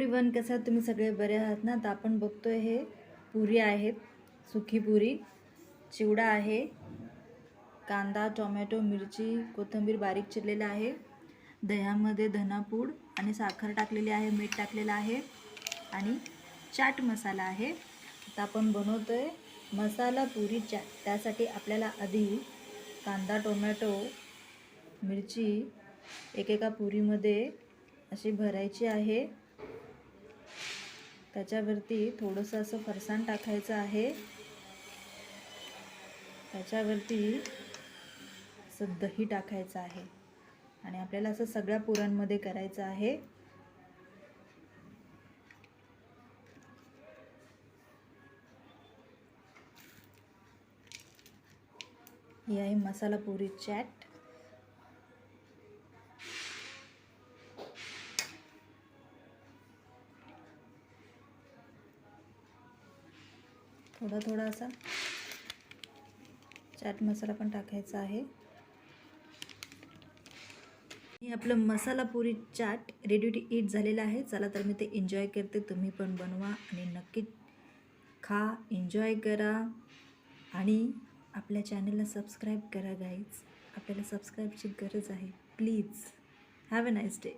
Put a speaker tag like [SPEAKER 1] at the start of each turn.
[SPEAKER 1] Everyone कसं आहात तुम्ही? सगळे बरे आहात ना? तर आपण बघतोय हे पुरी आहेत सुकी पुरी. चिवडा आहे कांदा टोमॅटो मिरची कोथिंबीर बारीक चिरलेलं आहे. दह्यामध्ये धनापूड आणि साखर टाकलेली आहे मीठ टाकलेलं आहे आणि चाट मसाला आहे. आता आपण बनवतोय मसाला पुरी चाट. त्यासाठी आपल्याला आधी कांदा टोमॅटो मिरची एकेका पुरीमध्ये अशी भरायची आहे. त्याच्यावरती थोडंसं असं फरसाण टाकायचं आहे. त्याच्यावरती असं दही टाकायचं आहे. आणि आपल्याला असं सगळ्या पुरांमध्ये करायचं आहे. ही आहे मसाला पुरी चॅट. थोडा थोडा असा चाट मसाला पण टाकायचा आहे. हे आपलं masala puri chaat ready to eat झालेलं आहे. चला तर मी ते एन्जॉय करते. तुम्ही पण बनवा आणि नक्की खा. एन्जॉय करा. आणि आपल्या चॅनलला सबस्क्राईब करा गाईज आपल्याला सबस्क्राईबची गरज आहे. Please have a nice day